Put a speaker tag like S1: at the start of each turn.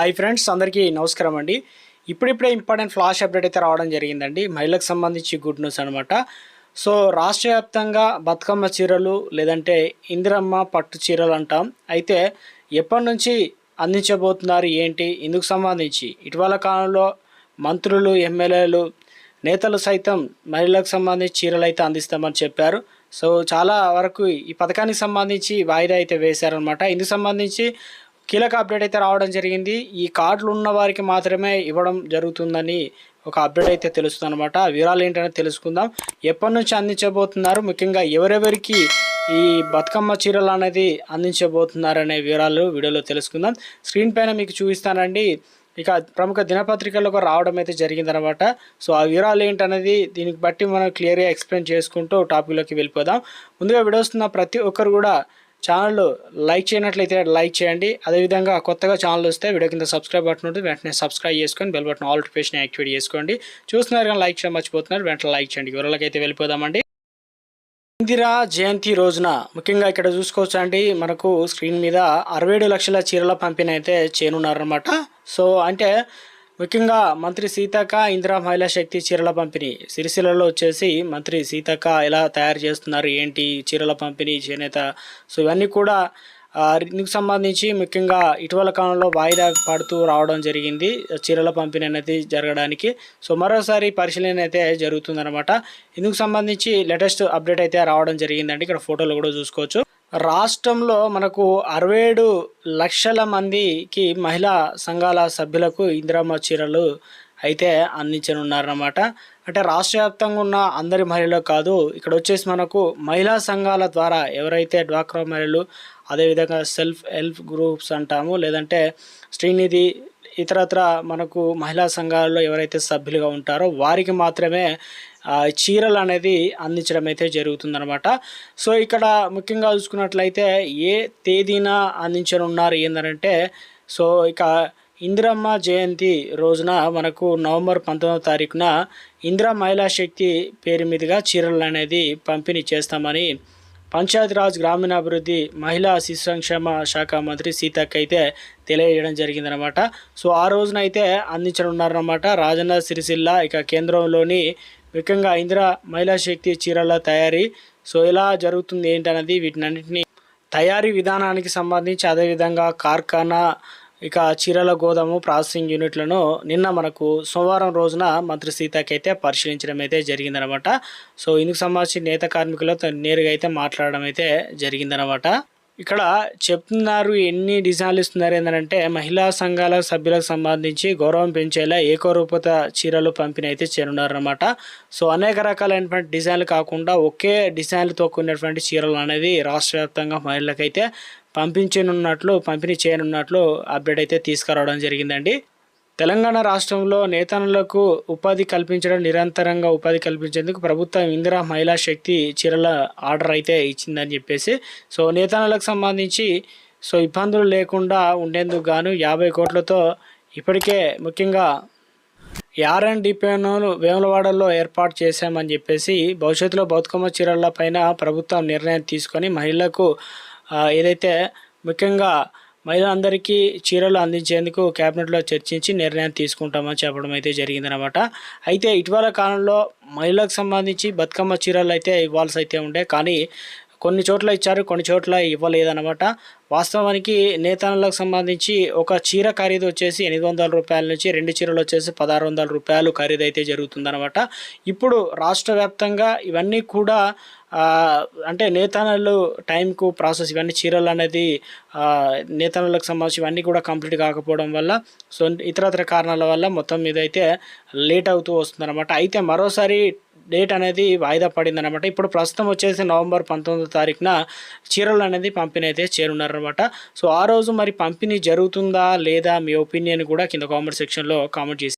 S1: Hi friends అందరికీ నమస్కారం అండి. ఇప్పుడిప్పుడే ఇంపార్టెంట్ ఫ్లాష్ అప్డేట్ అయితే రావడం జరిగిందండి. మహిళలకు సంబంధించి గుడ్ న్యూస్ అనమాట సో రాష్ట్ర వ్యాప్తంగా బతుకమ్మ చీరలు లేదంటే ఇందిరమ్మ పట్టు చీరలు అంటాం. అయితే ఎప్పటి నుంచి అందించబోతున్నారు ఏంటి? ఇందుకు సంబంధించి ఇటీవల కాలంలో మంత్రులు ఎమ్మెల్యేలు నేతలు సైతం మహిళలకు సంబంధించి చీరలు అయితే అందిస్తామని చెప్పారు. సో చాలా వరకు ఈ పథకానికి సంబంధించి వాయిదా అయితే వేశారనమాట ఇందుకు సంబంధించి కీలక అప్డేట్ అయితే రావడం జరిగింది. ఈ కార్డులు ఉన్న వారికి మాత్రమే ఇవ్వడం జరుగుతుందని ఒక అప్డేట్ అయితే తెలుస్తుంది అనమాట వివరాలు ఏంటనే తెలుసుకుందాం. ఎప్పటి నుంచి అందించబోతున్నారు? ముఖ్యంగా ఎవరెవరికి ఈ బతుకమ్మ చీరలు అనేది అందించబోతున్నారనే వివరాలు వీడియోలో తెలుసుకుందాం. స్క్రీన్ పైన మీకు చూపిస్తానండి. ఇక ప్రముఖ దినపత్రికలకు రావడం అయితే జరిగిందనమాట సో ఆ వివరాలు ఏంటనేది దీనికి బట్టి మనం క్లియర్గా ఎక్స్ప్లెయిన్ చేసుకుంటూ టాపిక్లోకి వెళ్ళిపోదాం. ముందుగా వీడియోస్తున్న ప్రతి ఒక్కరు కూడా ఛానల్ లైక్ చేయనట్లయితే లైక్ చేయండి. అదేవిధంగా కొత్తగా ఛానల్ వస్తే వీడియో కింద సబ్స్క్రైబ్ బటన్ ఉంటుంది. వెంటనే సబ్స్క్రైబ్ చేసుకొని bell button all notification activate చేసుకోండి. చూస్తున్నారు కానీ లైక్ చేయడం మర్చిపోతున్నారు. వెంటనే లైక్ చేయండి. వివరాలకి అయితే వెళ్ళిపోదామండి. ఇందిరా జయంతి రోజున ముఖ్యంగా ఇక్కడ చూసుకోవచ్చు అండి. మనకు స్క్రీన్ మీద అరవై ఏడు లక్షల చీరల పంపిణీ అయితే చేయనున్నారనమాట సో అంటే ముఖ్యంగా మంత్రి సీతక్క ఇందిరా మహిళా శక్తి చీరల పంపిణీ. సిరిసిల్లలో వచ్చేసి మంత్రి సీతక్క ఎలా తయారు చేస్తున్నారు ఏంటి చీరల పంపిణీ చేనేత? సో ఇవన్నీ కూడా ఇందుకు దీనికి సంబంధించి ముఖ్యంగా ఇటీవల కాలంలో వాయిదా పడుతూ రావడం జరిగింది. చీరల పంపిణీ అనేది జరగడానికి. సో మరోసారి పరిశీలన అయితే జరుగుతుందన్నమాట. ఇందుకు సంబంధించి లేటెస్ట్ అప్డేట్ అయితే రావడం జరిగిందండి. ఇక్కడ ఫోటోలు కూడా చూసుకోవచ్చు. రాష్ట్రంలో మనకు అరవై ఏడు లక్షల మందికి మహిళా సంఘాల సభ్యులకు ఇందిరమ్మ చీరలు అయితే అందించనున్నారన్నమాట. అంటే రాష్ట్ర వ్యాప్తంగా ఉన్న అందరి మహిళలు కాదు ఇక్కడ వచ్చేసి మనకు మహిళా సంఘాల ద్వారా ఎవరైతే డ్వాక్రా మహిళలు అదేవిధంగా సెల్ఫ్ హెల్ప్ గ్రూప్స్ అంటాము లేదంటే శ్రీనిధి ఇతరత్ర మనకు మహిళా సంఘాలలో ఎవరైతే సభ్యులుగా ఉంటారో వారికి మాత్రమే చీరలు అనేది అందించడం అయితే జరుగుతుందనమాట సో ఇక్కడ ముఖ్యంగా చూసుకున్నట్లయితే ఏ తేదీన అందించనున్నారు ఏంటంటే సో ఇక ఇందిరమ్మ జయంతి రోజున మనకు నవంబర్ పంతొమ్మిదవ తారీఖున ఇందిరా మహిళా శక్తి పేరు మీదుగా చీరలు అనేది పంపిణీ చేస్తామని పంచాయతీరాజ్ గ్రామీణాభివృద్ధి మహిళా శిశు సంక్షేమ శాఖ మంత్రి సీతక్క అయితే తెలియజేయడం జరిగిందనమాట సో ఆ రోజున అయితే అందించనున్నారన్నమాట రాజన్న సిరిసిల్ల ఇక కేంద్రంలోని ముఖ్యంగా ఇందిరా మహిళా శక్తి చీరల తయారీ. సో ఎలా జరుగుతుంది ఏంటన్నది వీటినన్నింటినీ తయారీ విధానానికి సంబంధించి అదేవిధంగా కార్ఖానా ఇక చీరల గోదాము ప్రాసెసింగ్ యూనిట్లను నిన్న మనకు సోమవారం రోజున మంత్రి సీతకి అయితే పరిశీలించడం అయితే జరిగిందనమాట. సో ఇందుకు సంబంధించి నేత కార్మికులతో నేరుగా అయితే మాట్లాడడం అయితే జరిగిందనమాట. ఇక్కడ చెప్తున్నారు ఎన్ని డిజైన్లు ఇస్తున్నారు ఏంటంటే మహిళా సంఘాల సభ్యులకు సంబంధించి గౌరవం పెంచేలా ఏకరూపత చీరలు పంపిణీ అయితే చేరున్నారనమాట సో అనేక రకాలైనటువంటి డిజైన్లు కాకుండా ఒకే డిజైన్లతో కూడినటువంటి చీరలు అనేది రాష్ట్ర వ్యాప్తంగా మహిళలకైతే పంపించనున్నట్లు పంపిణీ చేయనున్నట్లు అప్డేట్ అయితే తీసుకురావడం జరిగిందండి. తెలంగాణ రాష్ట్రంలో నేతనులకు ఉపాధి కల్పించడం నిరంతరంగా ఉపాధి కల్పించేందుకు ప్రభుత్వం ఇందిరా మహిళా శక్తి చీరల ఆర్డర్ అయితే ఇచ్చిందని చెప్పేసి సో నేతనులకు సంబంధించి సో ఇబ్బందులు లేకుండా ఉండేందుకు గాను యాభై కోట్లతో ఇప్పటికే ముఖ్యంగా ఆర్ఎన్ డిపోను వేములవాడలో ఏర్పాటు చేశామని చెప్పేసి భవిష్యత్తులో బతుకమ్మ చీరల పైన ప్రభుత్వం నిర్ణయం తీసుకొని మహిళలకు ఏదైతే ముఖ్యంగా మహిళలందరికీ చీరలు అందించేందుకు కేబినెట్లో చర్చించి నిర్ణయం తీసుకుంటామని చెప్పడం అయితే జరిగిందనమాట అయితే ఇటీవల కాలంలో మహిళలకు సంబంధించి బతుకమ్మ చీరలు అయితే ఇవ్వాల్సి అయితే ఉండే. కానీ కొన్ని చోట్ల ఇచ్చారు కొన్ని చోట్ల ఇవ్వలేదన్నమాట. వాస్తవానికి నేతలకు సంబంధించి ఒక చీర ఖరీదు వచ్చేసి ఎనిమిది వందల రూపాయల నుంచి రెండు చీరలు వచ్చేసి పదహారు వందల రూపాయలు ఖరీదు అయితే జరుగుతుందన్నమాట. ఇప్పుడు రాష్ట్ర వ్యాప్తంగా ఇవన్నీ కూడా అంటే నేతనలు టైంకు ప్రాసెస్ ఇవన్నీ చీరలు అనేది ఆ, నేతనలకు సంబంధించి ఇవన్నీ కూడా కంప్లీట్ కాకపోవడం వల్ల సో ఇతరత్ర కారణాల వల్ల మొత్తం మీద అయితే లేట్ అవుతూ వస్తుందన్నమాట. అయితే మరోసారి డేట్ అనేది వాయిదా పడింది అనమాట ఇప్పుడు ప్రస్తుతం వచ్చేసి నవంబర్ పంతొమ్మిదో తారీఖున చీరలు అనేది పంపిణీ అయితే చేరున్నారనమాట సో ఆ రోజు మరి పంపిణీ జరుగుతుందా లేదా మీ ఒపీనియన్ కూడా కింద కామెంట్ సెక్షన్లో కామెంట్ చేసి